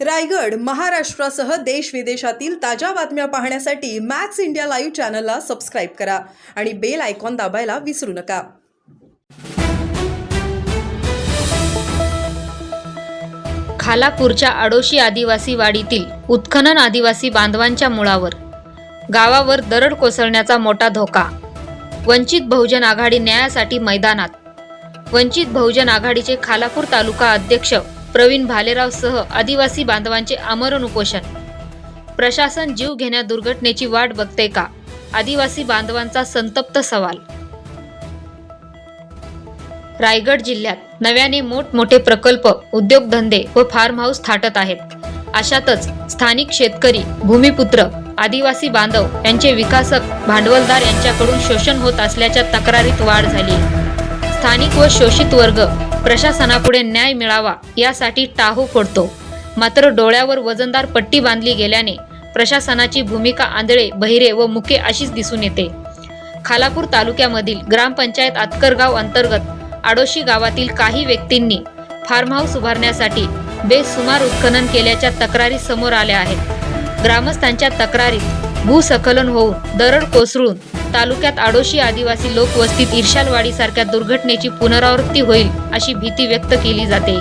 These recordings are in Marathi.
रायगड महाराष्ट्रासह देश विदेशातील ताज्या बातम्या पाहण्यासाठी मॅक्स इंडिया लाईव्ह चॅनलला सबस्क्राईब करा आणि बेल आयकॉन दाबायला विसरू नका. खालापूरच्या आडोशी आदिवासी वाडीतील उत्खनन आदिवासी बांधवांच्या मुळावर गावावर दरड कोसळण्याचा मोठा धोका वंचित बहुजन आघाडी न्यायासाठी मैदानात वंचित बहुजन आघाडीचे खालापूर तालुका अध्यक्ष प्रवीण भालेराव सह आदिवासी बांधवांचे आमरण उपोषण. प्रशासन जीव घेण्या दुर्घटनेची वाट बघते का? आदिवासी बांधवांचा संतप्त सवाल. रायगड जिल्ह्यात नव्याने मोठमोठे प्रकल्प उद्योगधंदे व फार्म हाऊस थाटत आहेत. अशातच स्थानिक शेतकरी भूमिपुत्र आदिवासी बांधव यांचे विकासक भांडवलदार यांच्याकडून शोषण होत असल्याच्या तक्रारीत वाढ झाली स्थानिक व शोषित वर्ग प्रशासनापुढे न्याय मिळावा यासाठी टाहू फोडतो. मात्र डोळ्यावर वजनदार पट्टी बांधली गेल्याने प्रशासनाची भूमिका आंधळे बहिरे व मुके अशीच दिसून येते. खालापूर तालुक्यामधील ग्रामपंचायत आतकरगाव अंतर्गत आडोशी गावातील काही व्यक्तींनी फार्म हाऊस उभारण्यासाठी बेसुमार उत्खनन केल्याच्या तक्रारी समोर आल्या आहेत. ग्रामस्थांच्या तक्रारीत भूसखलन होऊन दरड कोसळून तालुक्यात आडोशी आदिवासी लोकवस्तीत इर्शालवाडी सारख्या दुर्घटनेची पुनरावृत्ती होईल अशी भीती व्यक्त केली जाते.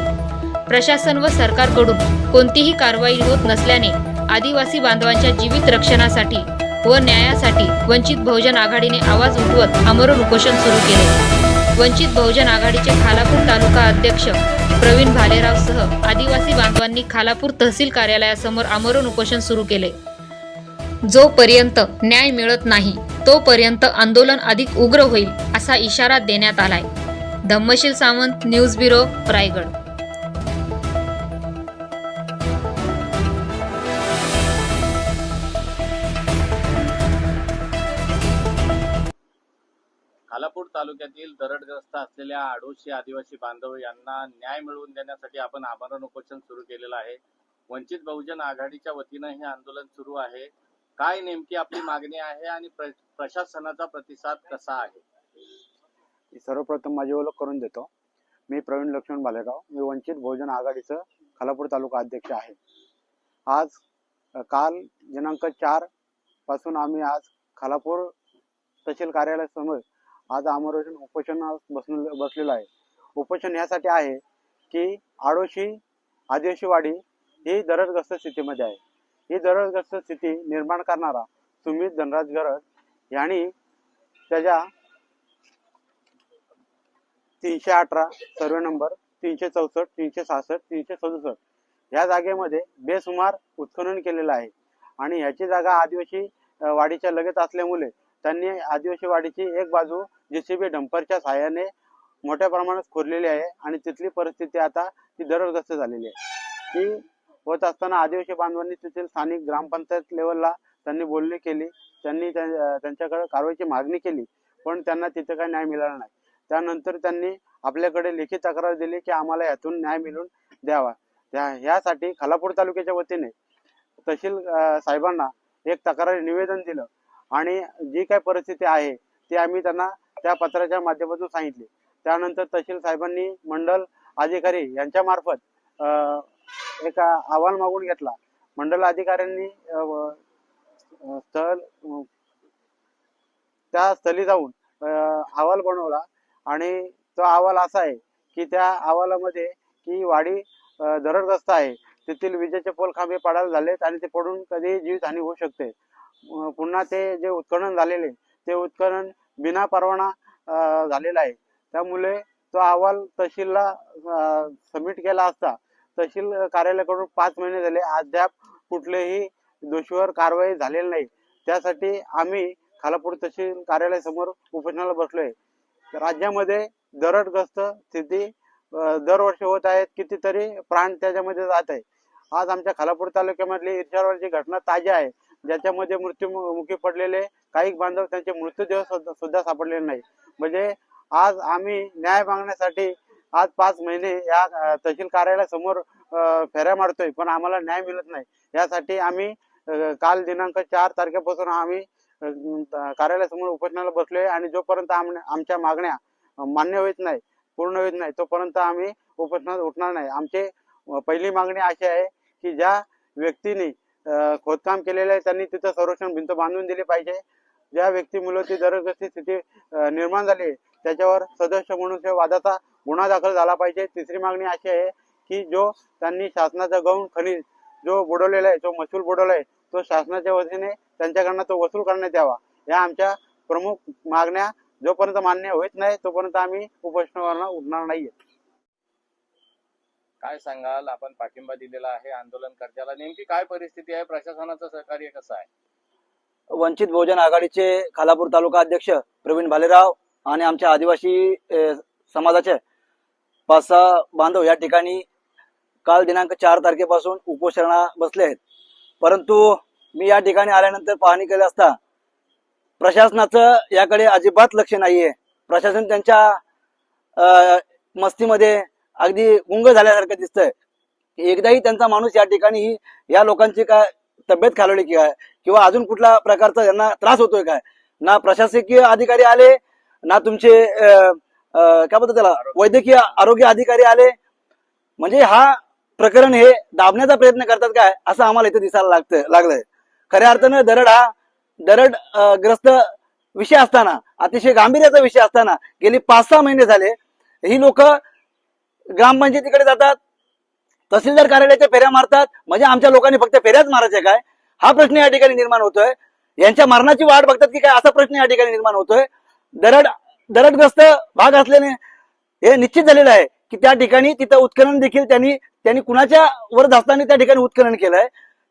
प्रशासन व सरकारकडून कोणतीही कारवाई होत नसल्याने आदिवासी बांधवांच्या जीवित रक्षणासाठी व न्यायासाठी वंचित बहुजन आघाडीने आवाज उठवत आमरण उपोषण सुरू केले. वंचित बहुजन आघाडीचे खालापूर तालुका अध्यक्ष प्रवीण भालेरावसह आदिवासी बांधवांनी खालापूर तहसील कार्यालयासमोर आमरण उपोषण सुरू केले. जोपर्यंत न्याय मिळत नाही तोपर्यंत आंदोलन अधिक उग्र होईल असा इशारा देण्यात आलाय. Dhammasheel Sawant news bureau Raigad. Khalapur तालुक्यातील दरडग्रस्त असलेल्या आडोशी आदिवासी बांधव यांना न्याय मिळवून देण्यासाठी आपण आमरण उपोषण सुरू केलेलं आहे. वंचित बहुजन आघाडीच्या वतीनं हे आंदोलन सुरू आहे. काय नेमकी आपली मागणी आहे आणि प्र- प्रशासनाचा प्रतिसाद कसा आहे? सर्वप्रथम माझी ओळख करून देतो. मी प्रवीण लक्ष्मण भालेराव मी वंचित बहुजन आघाडीचं खालापूर तालुका अध्यक्ष आहे. आज काल दिनांक चारपासून आम्ही आज खालापूर तहसील कार्यालयासमोर आज आमरण उपोषण बसून बसलेलो आहे. उपोषण यासाठी आहे की आडोशी आदिवासीवाडी ही दरडग्रस्त स्थितीमध्ये आहे. ही दरडग्रस्त स्थिती निर्माण करणारा सुमित धनराज गरड यांनी त्याच्या तीनशे अठरा सर्वे नंबर तीनशे चौसष्ट तीनशे सहासष्ट तीनशे सदुसष्ट या जागेमध्ये बेसुमार उत्खनन केलेलं आहे. आणि ह्याची जागा आदिवासी वाडीच्या लगेच असल्यामुळे त्यांनी आदिवासी वाडीची एक बाजू जेसीबी डंपरच्या सहाय्याने मोठ्या प्रमाणात खोदलेली आहे आणि तिथली परिस्थिती आता ती दरडग्रस्त झालेली आहे. ती होत असताना आदिवासी बांधवांनी तेथील स्थानिक ग्रामपंचायत लेवलला त्यांनी बोलणी केली. त्यांनी त्यांच्याकडे कारवाईची मागणी केली. पण त्यांना तिथे काही न्याय मिळाला नाही. त्यानंतर त्यांनी आपल्याकडे लेखी तक्रार दिली की आम्हाला यातून न्याय मिळून द्यावा. त्या ह्यासाठी खालापूर तालुक्याच्या वतीने तहसील साहेबांना एक तक्रारी निवेदन दिलं. आणि जी काय परिस्थिती आहे ती आम्ही त्यांना त्या पत्राच्या माध्यमातून सांगितली. त्यानंतर तहसील साहेबांनी मंडल अधिकारी यांच्या मार्फत एक अहवाल मागून घेतला. मंडल अधिकाऱ्यांनी स्थल स्थळ त्या स्थळी जाऊन अहवाल बनवला. आणि तो अहवाल असा आहे की त्या अहवालामध्ये की वाडी अं, आहे. तेथील विजेचे पोल खांबे पडायला झालेत आणि ते पडून कधी जीवितहानी होऊ शकते. पुन्हा ते जे उत्खनन झालेले ते उत्खनन बिना परवाना झालेलं आहे. त्यामुळे तो अहवाल तहसीलला सबमिट केला असता. तहसील कार्यालयाकडून पाच महिने झाले. अद्याप कुठलेही दोषीवर कारवाई झालेली नाही. त्यासाठी आम्ही खालापूर तहसील कार्यालयासमोर उपोषणाला बसलोय. राज्यामध्ये दरडग्रस्त स्थिती दरवर्षी होत आहेत कितीतरी प्राण त्याच्यामध्ये जात आहे. आज आमच्या खालापूर तालुक्यामधली इर्षावरची घटना ताजी आहे. ज्याच्यामध्ये मृत्यूमुखी पडलेले काही बांधव त्यांचे मृत्यूदेह सुद्धा सुद्धा सापडलेले नाही. म्हणजे आज आम्ही न्याय मागण्यासाठी आज पाच महिने या तहसील कार्यालयासमोर फेऱ्या मारतोय पण आम्हाला न्याय मिळत नाही. यासाठी आम्ही काल दिनांक चार तारखेपासून आम्ही कार्यालयासमोर उपोषणाला बसलोय आणि जोपर्यंत आम- आमच्या मागण्या मान्य होत नाही पूर्ण होत नाही तोपर्यंत आम्ही उपोषणात उठणार नाही. आमची पहिली मागणी अशी आहे की ज्या व्यक्तीने खोदकाम केलेलं आहे त्यांनी तिथं संरक्षण भिंत बांधून दिली पाहिजे. ज्या व्यक्ती मुलं ती दरग्रस्ती स्थिती निर्माण झाली आहे, त्याच्यावर सदस्य म्हणून वादाचा गुन्हा दाखल झाला पाहिजे. तिसरी मागणी अशी आहे की जो त्यांनी शासनाचा गौण खनिज जो बुडवलेला आहे जो महसूल बुडवला आहे तो शासनाच्या वतीने त्यांच्याकडनं तो वसूल करण्यात यावा. या आमच्या प्रमुख मागण्या जोपर्यंत मान्य होत नाही तोपर्यंत आम्ही उपोषणावर उठणार नाहीये. काय सांगाल? आपण पाठिंबा दिलेला आहे आंदोलनकर्त्याला. नेमकी काय परिस्थिती आहे? प्रशासनाचं सहकार्य कसं आहे? वंचित बहुजन आघाडीचे खालापूर तालुका अध्यक्ष प्रवीण भालेराव आणि आमच्या आदिवासी समाजाचे पाच सहा बांधव या ठिकाणी काल दिनांक चार तारखेपासून उपोषणा बसले आहेत. परंतु मी या ठिकाणी आल्यानंतर पाहणी केली असता प्रशासनाचं याकडे अजिबात लक्ष नाहीये. प्रशासन त्यांच्या मस्तीमध्ये अगदी गुंग झाल्यासारखं दिसतंय. एकदाही त्यांचा माणूस या ठिकाणी ही या लोकांची काय तब्येत खालवली की काय? किंवा अजून कुठल्या प्रकारचा यांना त्रास होतोय काय? ना प्रशासकीय अधिकारी आले ना तुमचे काय बोलतात त्याला? वैद्यकीय आरोग्य अधिकारी आले. म्हणजे हा प्रकरण हे दाबण्याचा प्रयत्न करतात काय असं आम्हाला इथे दिसायला लागतं लागलंय. खऱ्या अर्थानं दरड हा दरड ग्रस्त विषय असताना अतिशय गांभीर्याचा विषय असताना गेली पाच सहा महिने झाले ही लोक ग्रामपंचायतीकडे जातात तहसीलदार कार्यालयाच्या फेऱ्या मारतात म्हणजे आमच्या लोकांनी फक्त फेऱ्याच मारायच्या काय? हा प्रश्न या ठिकाणी निर्माण होतोय. यांच्या मरणाची वाट बघतात की काय असा प्रश्न या ठिकाणी निर्माण होतोय. दरड दरडग्रस्त भाग असल्याने हे निश्चित झालेलं आहे की त्या ठिकाणी तिथं उत्खनन देखील त्यांनी त्यांनी कुणाच्या वर धास्ताने त्या ठिकाणी उत्खनन केलंय?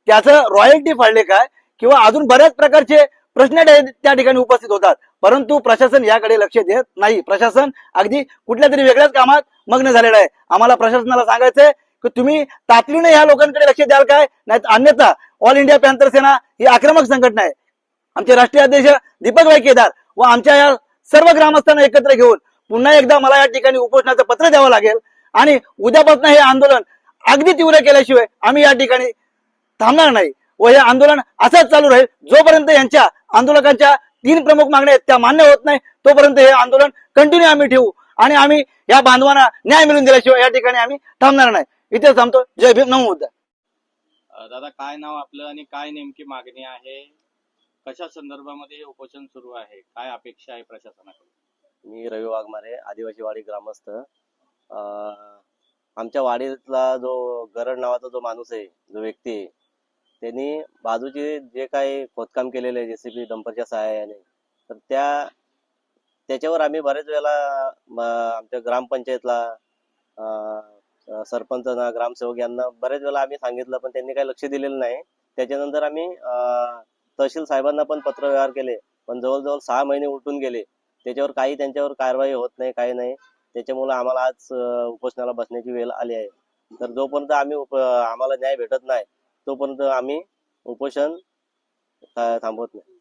त्याचं रॉयल्टी फाळले काय? किंवा अजून बऱ्याच प्रकारचे प्रश्न त्या त्या ठिकाणी उपस्थित होतात. परंतु प्रशासन याकडे लक्ष देत नाही. प्रशासन अगदी कुठल्या तरी वेगळ्याच कामात मग्न झालेलं आहे. आम्हाला प्रशासनाला सांगायचंय की तुम्ही तातडीने ह्या लोकांकडे लक्ष द्याल काय? नाही अन्यथा ऑल इंडिया पॅन्थर सेना ही आक्रमक संघटना आहे. आमचे राष्ट्रीय अध्यक्ष दीपकभाई केदार व आमच्या या सर्व ग्रामस्थांना एकत्र घेऊन पुन्हा एकदा मला या ठिकाणी उपोषणाचं पत्र द्यावं लागेल. आणि उद्यापासून हे आंदोलन अगदी तीव्र केल्याशिवाय आम्ही या ठिकाणी थांबणार नाही व हे आंदोलन असंच चालू राहील. जोपर्यंत यांच्या आंदोलकांच्या तीन प्रमुख मागण्या आहेत त्या मान्य होत नाही तोपर्यंत हे आंदोलन कंटिन्यू आम्ही ठेवू आणि आम्ही या बांधवांना न्याय मिळवून दिल्याशिवाय या ठिकाणी आम्ही थांबणार नाही. इथे थांबतो. जय भीम. नमो दादा काय नाव आपलं आणि काय नेमकी मागणी आहे? कशा संदर्भामध्ये उपोषण सुरू आहे? काय अपेक्षा आहे प्रशासनाकडून? मी रवी वाघमारे आदिवासी वाडी ग्रामस्थ. आमच्या वाडीतला जो गरड नावाचा जो माणूस आहे जो व्यक्ती आहे त्यांनी बाजूचे जे काही खोदकाम केलेले आहे जेसीबी डंपरच्या सहाय्याने तर त्या त्याच्यावर आम्ही बरेच वेळेला आमच्या ग्रामपंचायतला अं, ग्रामसेवक यांना बरेच वेळेला आम्ही सांगितलं पण त्यांनी काही लक्ष दिलेलं नाही. त्याच्यानंतर आम्ही तहसील साहेबांना पण पत्रव्यवहार केले पण जवळजवळ सहा महिने उलटून गेले. त्याच्यावर काही त्यांच्यावर कारवाई होत नाही काही नाही. त्याच्यामुळे आम्हाला आज उपोषणाला बसण्याची वेळ आली आहे. तर जोपर्यंत आम्ही उप आम्हाला न्याय भेटत नाही तोपर्यंत आम्ही उपोषण थांबवत नाही.